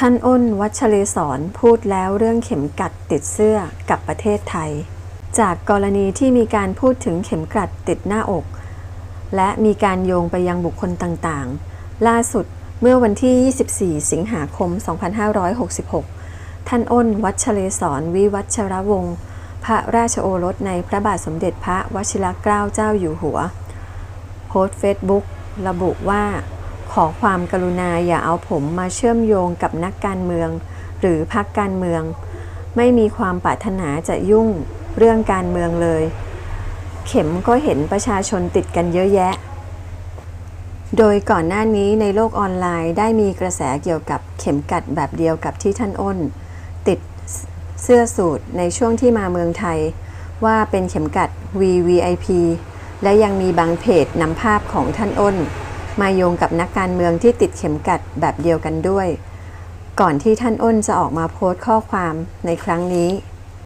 ท่านอ้นวัชเลศรพูดแล้วเรื่องเข็มกัดติดเสื้อกับประเทศไทย จากกรณีที่มีการพูดถึงเข็มกัดติดหน้าอก และมีการโยงไปยังบุคคลต่างๆ ล่าสุดเมื่อวันที่ 24 สิงหาคม 2566 ท่านอ้นวัชเลศรวิวัชรวงศ์พระราชโอรสในพระบาทสมเด็จพระวชิรเกล้าเจ้าอยู่หัว โพสต์เฟซบุ๊กระบุว่า ขอความกรุณาอย่าเอาผมมาเชื่อมโยงกับนักการเมือง หรือพรรคการเมือง ไม่มีความปรารถนาจะยุ่งเรื่องการเมืองเลย เข็มก็เห็นประชาชนติดกันเยอะแยะ โดยก่อนหน้านี้ในโลกออนไลน์ได้มีกระแสเกี่ยวกับเข็มกัดแบบเดียวกับที่ท่านอ้น ติดเสื้อสูทในช่วงที่มาเมืองไทย ว่าเป็นเข็มกัด VVIP และยังมีบางเพจนำภาพของท่านอ้น มาโยงกับนักการเมืองที่ติดเข็มกัดแบบเดียวกันด้วย ก่อนที่ท่านอ้นจะออกมาโพสต์ข้อความในครั้งนี้